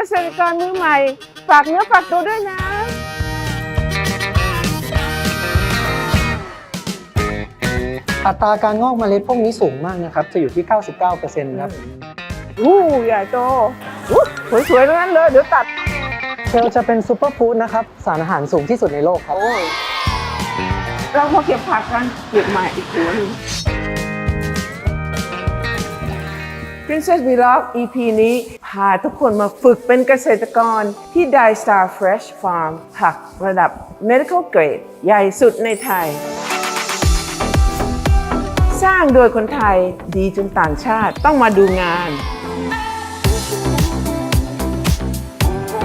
กษตรกรมือใหม่ ฝากเนื้อฝากตัวด้วยนะอัตราการงอกเมล็ดพวกนี้สูงมากนะครับ จะอยู่ที่ 99%ครับอู้ใหญ่โตอู้สวยๆทั้งนั้นเลย เดี๋ยวตัดเชลจะเป็นซูเปอร์ฟู้ดนะครับ สารอาหารสูงที่สุดในโลกครับโอ้ยเรามาเก็บผักกันเก็บใหม่อีกหัวหนึง Princess Vlog EP นี้ พาทุกคนมาฝึกเป็นเกษตรกรที่ Die Star Fresh Farm ผักระดับ Medical Grade ใหญ่สุดในไทย สร้างโดยคนไทยดีจนต่างชาติต้องมาดูงาน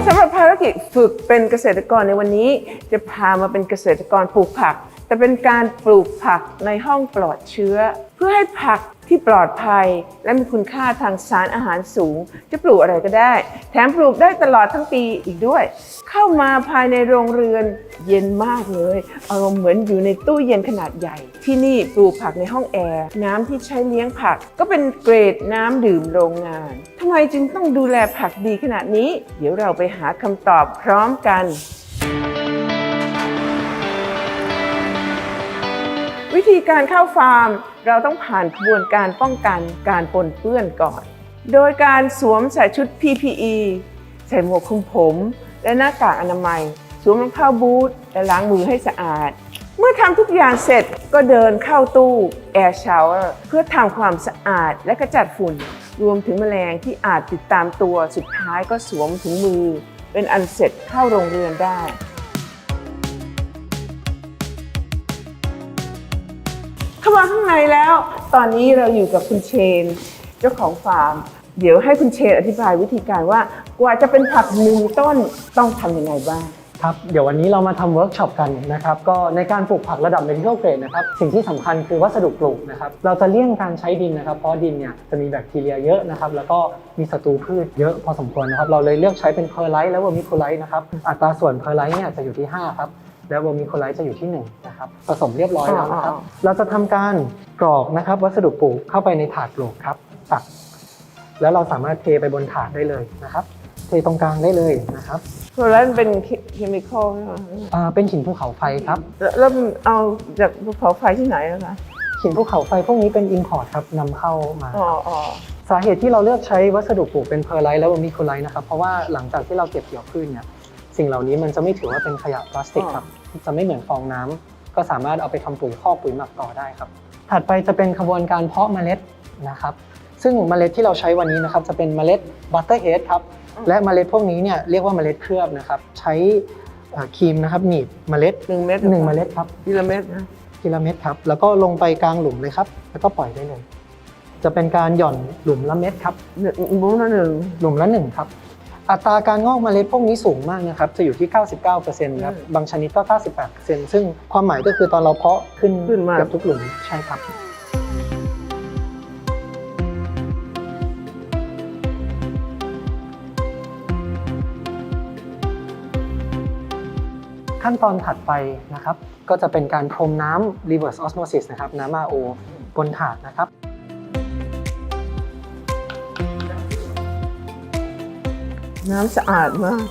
สำหรับภารกิจฝึกเป็นเกษตรกรในวันนี้ จะพามาเป็นเกษตรกรปลูกผัก แต่เป็นการปลูกผักในห้องปลอดเชื้อ เพื่อให้ผัก ที่ปลอดภัย และมีคุณค่าทางสารอาหารสูง จะปลูกอะไรก็ได้ แถมปลูกได้ตลอดทั้งปีอีกด้วย เข้ามาภายในโรงเรือนเย็นมากเลยอารมณ์เหมือนอยู่ในตู้เย็นขนาดใหญ่ ที่นี่ปลูกผักในห้องแอร์น้ำที่ใช้เลี้ยงผัก ก็เป็นเกรดน้ำดื่มโรงงานทำไมจึงต้องดูแลผักดีขนาดนี้ เดี๋ยวเราไปหาคำตอบพร้อมกัน วิธีการเข้าฟาร์ม เราต้องผ่านกระบวนการป้องกันการปนเปื้อนก่อน โดยการสวมใส่ชุด PPE ใส่หมวกคลุมผม และหน้ากากอนามัย สวมรองเท้าบูทและล้างมือให้สะอาด เมื่อทำทุกอย่างเสร็จก็เดินเข้าตู้ Air Shower เพื่อทำความสะอาดและกระจัดฝุ่น รวมถึงแมลงที่อาจติดตามตัวสุดท้ายก็สวมถุงมือ เป็นอันเสร็จเข้าโรงเรือนได้ เข้ามาข้างในแล้ว ตอนนี้เราอยู่กับคุณเชน เจ้าของฟาร์ม เดี๋ยวให้คุณเชนอธิบายวิธีการว่ากว่าจะเป็นผักหนึ่งต้นต้องทำยังไงบ้าง ครับ เดี๋ยววันนี้เรามาทำเวิร์กช็อปกันนะครับ ก็ในการปลูกผักระดับ medical grade นะครับ สิ่งที่สำคัญคือวัสดุปลูกนะครับ เราจะเลี่ยงการใช้ดินนะครับ เพราะดินเนี่ยจะมีแบคทีเรียเยอะนะครับ แล้วก็มีศัตรูพืชเยอะพอสมควรนะครับ เราเลยเลือกใช้เป็นเพอร์ไลท์และเวอร์มิโคไลท์นะครับ อัตราส่วนเพอร์ไลท์เนี่ยจะอยู่ที่5ครับ และเวอร์มิโคไลท์จะอยู่ที่ 1 นะครับผสมเรียบร้อยแล้วนะครับอ๋อเราจะทำการกรอกนะครับ วัสดุปลูกเข้าไปในถาดปลูกครับตัก แล้วเราสามารถเทไปบนถาดได้เลยนะครับ เทตรงกลางได้เลยนะครับโซลาร์เป็นเคมีคอลใช่ไหมอ่าเป็นหินภูเขาไฟครับแล้วแล้วมันเอาจากภูเขาไฟที่ไหนอะคะหินภูเขาไฟพวกนี้เป็น import ครับนำเข้ามาอ๋ออ๋อสาเหตุที่เราเลือกใช้วัสดุปลูกเป็นเพอร์ไลท์และวอมิโคไลท์นะครับเพราะว่าหลังจากที่เราเก็บเกี่ยวพืชเนี่ยสิ่งเหล่านี้มันจะไม่ถือว่าเป็นขยะพลาสติกครับจะไม่เหมือนฟองน้ำ ก็สามารถเอาไปทำปุ๋ยคอกปุ๋ยหมักต่อได้ครับ ถัดไปจะเป็นขบวนการเพาะเมล็ดนะครับ ซึ่งเมล็ดที่เราใช้วันนี้นะครับจะเป็นเมล็ดบัตเตอร์เฮดครับและเมล็ดพวกนี้เนี่ยเรียกว่าเมล็ดเคลือบนะครับ ใช้เอ่อครีมนะครับหนีบเมล็ดหนึ่งเม็ดหนึ่งเมล็ดครับกิโลเมตรนะทีละเม็ดครับแล้วก็ลงไปกลางหลุมเลยครับแล้วก็ปล่อยได้เลย จะเป็นการหย่อนหลุมละเม็ดครับหนึ่งบุ้งละหนึ่งหลุมละหนึ่งครับ อัตราการงอกเมล็ดพวกนี้สูงมากนะครับ จะอยู่ที่ 99%ครับ บางชนิดก็ 98%ซึ่งความหมายก็คือตอนเราเพาะขึ้นขึ้นมาเกือบทุกหลุมใช่ครับ ขั้นตอนถัดไปนะครับ ก็จะเป็นการพรมน้ำ reverse osmosis นะครับ น้ำ RO บนถาดนะครับ น้ำสะอาดมาก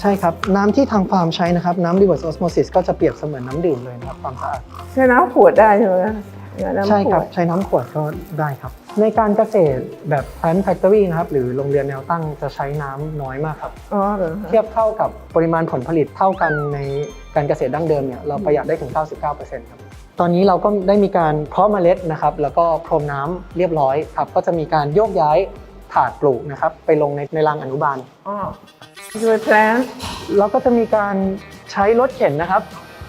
ใช่ครับ น้ำที่ทางฟาร์มใช้นะครับ น้ำ reverse osmosis ก็จะเปรียบเสมือนน้ำดื่มเลยนะครับความสะอาด ใช้น้ำขวดได้ใช่ไหมน้ำใช่ขครัวบดใช้น้ำขวดก็ได้ครับ ในการเกษตรแบบ plant factory นะครับ หรือโรงเรือนแนวตั้งจะใช้น้ำน้อยมากครับ อ๋อเหรอคะเทียบเท่ากับปริมาณผลผลิตเท่ากันในการเกษตรดั้งเดิมเนี่ยเราประหยัดได้ถึง 99%ครับตอนนี้เราก็ได้มีการเพาะเมล็ดนะครับ แล้วก็พรมน้ำเรียบร้อยครับ ก็จะมีการโยกย้าย ถาดปลูกนะครับไปลงในในรังอนุบาล อ๋อช่วยแพลนแล้วก็จะมีการใช้รถเข็นนะครับ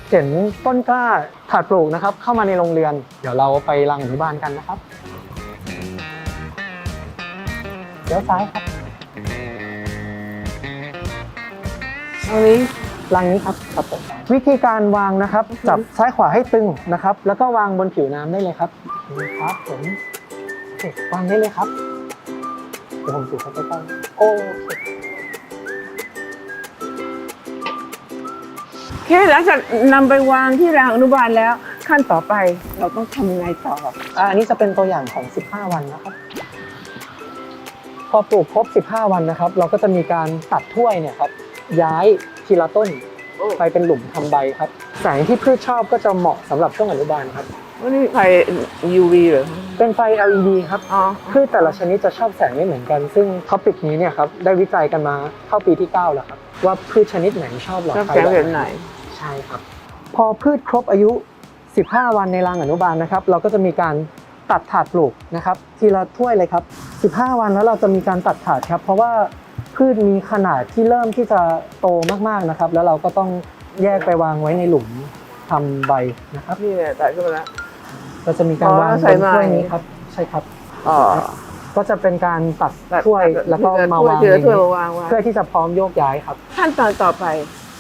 เข็นต้นกล้าถาดปลูกนะครับ เข้ามาในโรงเรือนเดี๋ยวเราไปรังอนุบาลกันนะครับเลี้ยวซ้ายครับตรงนี้รังนี้ครับครับผมวิธีการวางนะครับ จับซ้ายขวาให้ตึงนะครับ แล้วก็วางบนผิวน้ำได้เลยครับนี่ครับผมโอเควางได้เลยครับเดี๋ยวผมสูเข้าไปใกล้ๆโอเคโอเคหลังจากนำไปวางที่รางอนุบาลแล้ว ขั้นต่อไปเราต้องทำยังไงต่ออ่าอันนี้จะเป็นตัวอย่างของ 15 วันนะครับ พอปลูกครบ 15 วันนะครับ เราก็จะมีการตัดถ้วยเนี่ยครับ ย้ายทีละต้นโอ้ไปเป็นหลุมทำใบครับ แสงที่พืชชอบก็จะเหมาะสำหรับช่วงอนุบาลครับ วันนี้ไฟ UV เหรอ เป็นไฟ LED ครับอ๋อพืชแต่ละชนิดจะชอบแสงไม่เหมือนกัน ซึ่งท็อปิกนี้เนี่ยครับได้วิจัยกันมาเข้าปีที่ 9 แล้วครับ ว่าพืชชนิดไหนชอบหลอดชอบไฟแสงแบบไหนใช่ครับ พอพืชครบอายุ 15 วันในรางอนุบาลนะครับ เราก็จะมีการตัดถาดปลูกนะครับ ทีละถ้วยเลยครับ 15 วันแล้วเราจะมีการตัดถาดครับ เพราะว่าพืชมีขนาดที่เริ่มที่จะโตมากๆนะครับ แล้วเราก็ต้องแยกไปวางไว้ในหลุมทำใบนะครับนี่เนี่ยตัดขึ้นมาแล้ว เราจะมีการอ๋อวางบใส่นไม้ถ้วยนี้ครับ ใช่ครับอ๋อ ก็จะเป็นการตัดตัดถ้วยตัดแล้วก็ทีละมาถ้ยวางทีละอย่างถ้วยนี้มาวางไว้เพื่อที่จะพร้อมโยกย้ายครับ ขั้นตอนต่อไป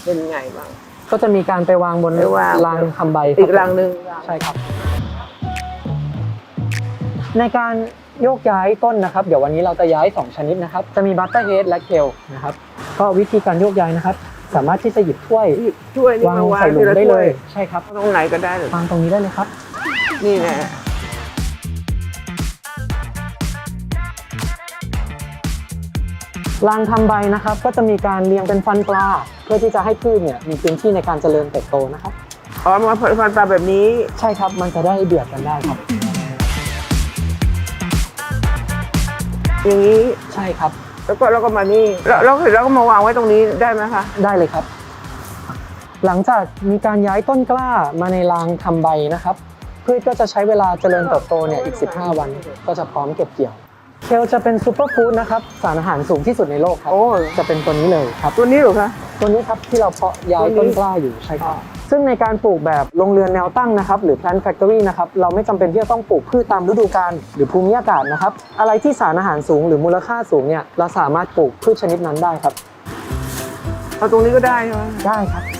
เป็นไงบ้าง ก็จะมีการไปวางบนไปวาง รางทำใบคบอีกรังหนึ่งใช่ครับ ในการโยกย้ายต้นนะครับ เดี๋ยววันนี้เราจะย้าย 2 ชนิดนะครับ จะมีบัตเตอร์เฮดและเคลนะครับ ก็วิธีการโยกย้ายนะครับ สามารถที่จะหยิบถ้วยหยิบถ้วยนี่วางมาวางใส่หลุทีมละได้ถ้เลวยย ใช่ครับ ตรงไหนก็ได้เลย วางตรงนี้ได้เลยครับ นี่แน่รางทำใบนะครับ ก็จะมีการเรียงเป็นฟันปลา เพื่อที่จะให้พืชเนี่ยมีพื้นที่ในการเจริญเติบโตนะครับ อ๋อมาฟันปลาแบบนี้ ใช่ครับมันจะได้เบียดกันได้ครับ อย่างนี้ใช่ครับ แล้วก็แล้วก็มานี่แล้วแล้วเสร็จแล้วก็มาวางไว้ตรงนี้ได้ไหมคะได้เลยครับ หลังจากมีการย้ายต้นกล้ามาในรางทำใบนะครับ พืชก็จะใช้เวลาเจริญเติบโตเนี่ยอีก 15 วันก็จะพร้อมเก็บเกี่ยว เคลจะเป็นซูเปอร์ฟู้ดนะครับสารอาหารสูงที่สุดในโลกครับ โอ้ จะเป็นตัวนี้เลยครับ ตัวนี้เหรอคะ ตัวนี้ครับที่เราเพาะย้ายตัวนี้ต้นกล้าอยู่ใช่ครับอ๋อซึ่งในการปลูกแบบโรงเรือนแนวตั้งนะครับ หรือ plant factory นะครับ เราไม่จำเป็นที่จะต้องปลูกพืชตามฤดูกาลหรือภูมิอากาศนะครับ อะไรที่สารอาหารสูงหรือมูลค่าสูงเนี่ยเราสามารถปลูกพืชชนิดนั้นได้ครับ เอาตรงนี้ก็ได้ใช่ไหม ได้ครับ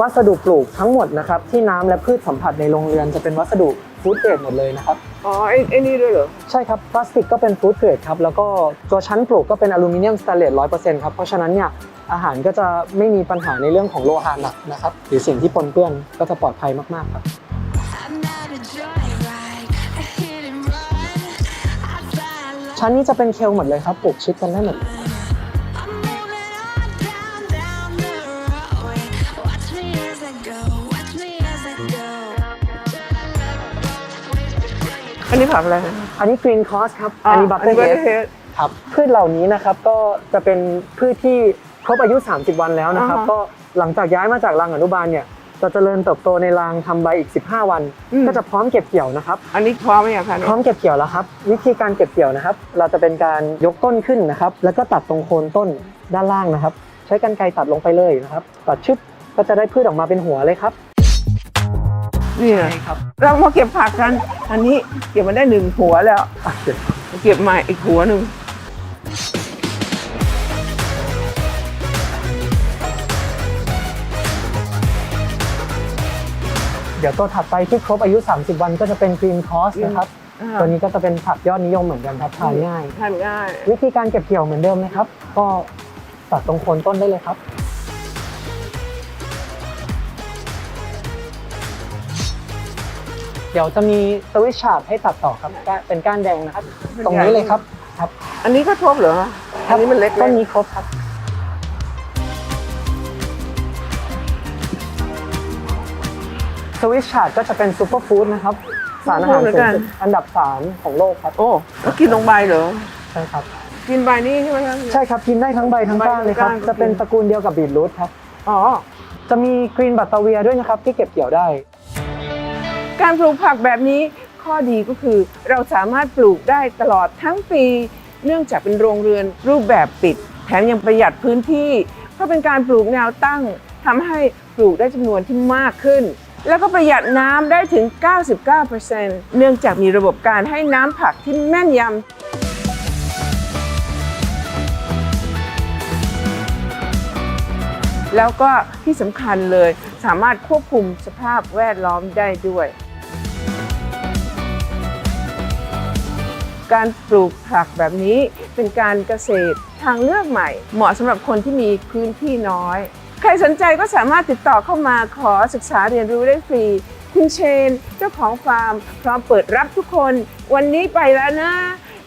วัสดุปลูกทั้งหมดนะครับที่น้ำและพืชสัมผัสในโรงเรือนจะเป็นวัสดุฟู้ดเกรดหมดเลยนะครับ อ๋อไอ้ไอ้นี่ด้วยเหรอ ใช่ครับพลาสติกก็เป็นฟู้ดเกรดครับแล้วก็ตัวชั้นปลูกก็เป็นอลูมิเนียมสแตนเลสร้อยเปอร์เซ็นต์ครับเพราะฉะนั้นเนี่ยอาหารก็จะไม่มีปัญหาในเรื่องของโลหะหนักนะครับหรือสิ่งที่ปนเปื้อนก็จะปลอดภัยมากๆครับ I'm not a joyride, a hit and run. I fly low. ชั้นนี้จะเป็นเคลหมดเลยครับปลูกชิดกันได้หมด I'm moving อันนี้ผักอะไรอันนี้กรีนคอสครับ อันนี้บัตเตอร์เฮดเฮดครับพืชเหล่านี้นะครับก็จะเป็นพืชที่ครบอายุ 30 วันแล้วนะครับอ่าฮะก็หลังจากย้ายมาจากรังอนุบาลเนี่ยจะเจริญเติบโตในรังทำใบอีก 15 วันอืมก็จะพร้อมเก็บเกี่ยวนะครับ อันนี้พร้อมไหมอะคะพร้อมเก็บเกี่ยวแล้วครับ วิธีการเก็บเกี่ยวนะครับ เราจะเป็นการยกต้นขึ้นนะครับ แล้วก็ตัดตรงโคนต้นด้านล่างนะครับ ใช้กรรไกรตัดลงไปเลยนะครับ ตัดชึบก็จะได้พืชออกมาเป็นหัวเลยครับ นี่นะครับเรามาเก็บผักกัน อันนี้เก็บมาได้หนึ่งหัวแล้วอะเดี๋ยวเก็บใหม่อีกหัวหนึ่งเดี๋ยวตัวถัดไปที่ครบอายุ 30 วันก็จะเป็นกรีนคอสนะครับอ่าตัวนี้ก็จะเป็นผักยอดนิยมเหมือนกันครับทานง่ายทานง่าย วิธีการเก็บเกี่ยวเหมือนเดิมนะครับ ก็ตัดตรงโคนต้นได้เลยครับ เดี๋ยวจะมีสวิตช์ชาร์ปให้ตัดต่อครับก้านเป็นก้านแดงนะครับ ตรงนี้เลยครับครับ อันนี้ก็ครบเหรออันนี้มันเล็กต้นๆนี้ครบครับสวิตช์ชาร์ปก็จะเป็นซูเปอร์ฟู้ดนะครับ สารอาหารสูงสุดอันดับ3ของโลกครับ โอ้แล้วกินลงใบเหรอใช่ครับ กินใบนี้ใช่ไหมคะใช่ครับกินได้ทั้งใบทั้งก้านเลยครับใบทั้งก้านจะเป็นตระกูลเดียวกับบีทรูทครับอ๋อจะมีกรีนบัตเตอเวียด้วยนะครับที่เก็บเกี่ยวได้ การปลูกผักแบบนี้ข้อดีก็คือ เราสามารถปลูกได้ตลอดทั้งปี เนื่องจากเป็นโรงเรือนรูปแบบปิด แถมยังประหยัดพื้นที่ เพราะเป็นการปลูกแนวตั้งทำให้ปลูกได้จำนวนที่มากขึ้น แล้วก็ประหยัดน้ำได้ถึง 99%เนื่องจากมีระบบการให้น้ำผักที่แม่นยำแล้วก็ที่สำคัญเลยสามารถควบคุมสภาพแวดล้อมได้ด้วย การปลูกผักแบบนี้เป็นการเกษตรทางเลือกใหม่ เหมาะสำหรับคนที่มีพื้นที่น้อย ใครสนใจก็สามารถติดต่อเข้ามาขอศึกษาเรียนรู้ได้ฟรี คุณเชน เจ้าของฟาร์ม พร้อมเปิดรับทุกคน วันนี้ไปแล้วนะ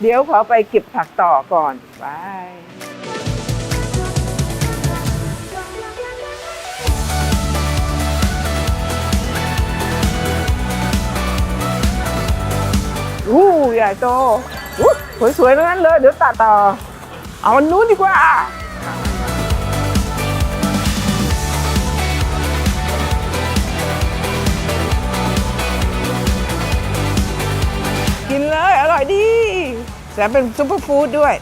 เดี๋ยวขอไปเก็บผักต่อก่อนบาย อู้ใหญ่โตสวยๆทั้งนั้นเลย เดี๋ยวตัดต่อ เอาอันนู้นดีกว่ากินเลย อร่อยดีแถมเป็นซุปเปอร์ฟู้ดด้วย